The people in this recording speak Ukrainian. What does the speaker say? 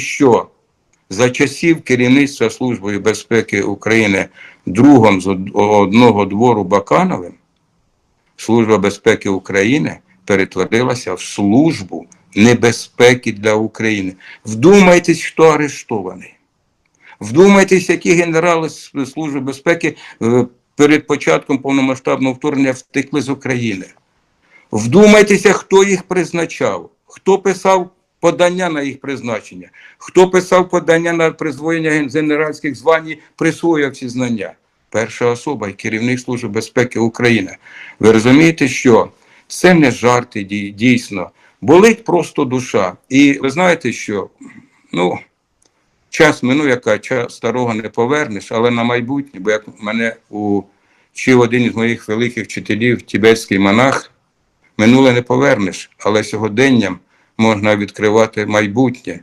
що за часів керівництва Служби безпеки України другом з одного двору Бакановим Служба безпеки України перетворилася в службу небезпеки для України. Вдумайтесь, хто арештований. Вдумайтесь, які генерали Служби безпеки е, перед початком повномасштабного вторгнення втекли з України. Вдумайтеся, хто їх призначав, хто писав подання на їх призначення, хто писав подання на призвоєння генеральських звань, присвоїв ці знання. Перша особа і керівник Служби безпеки України. Ви розумієте, що це не жарти дій- дійсно. Болить просто душа. І ви знаєте, що ну, час минув, яка час старого не повернеш, але на майбутнє, бо як мене учив один із моїх великих вчителів, тібетський монах, минуле не повернеш, але сьогоденням можна відкривати майбутнє.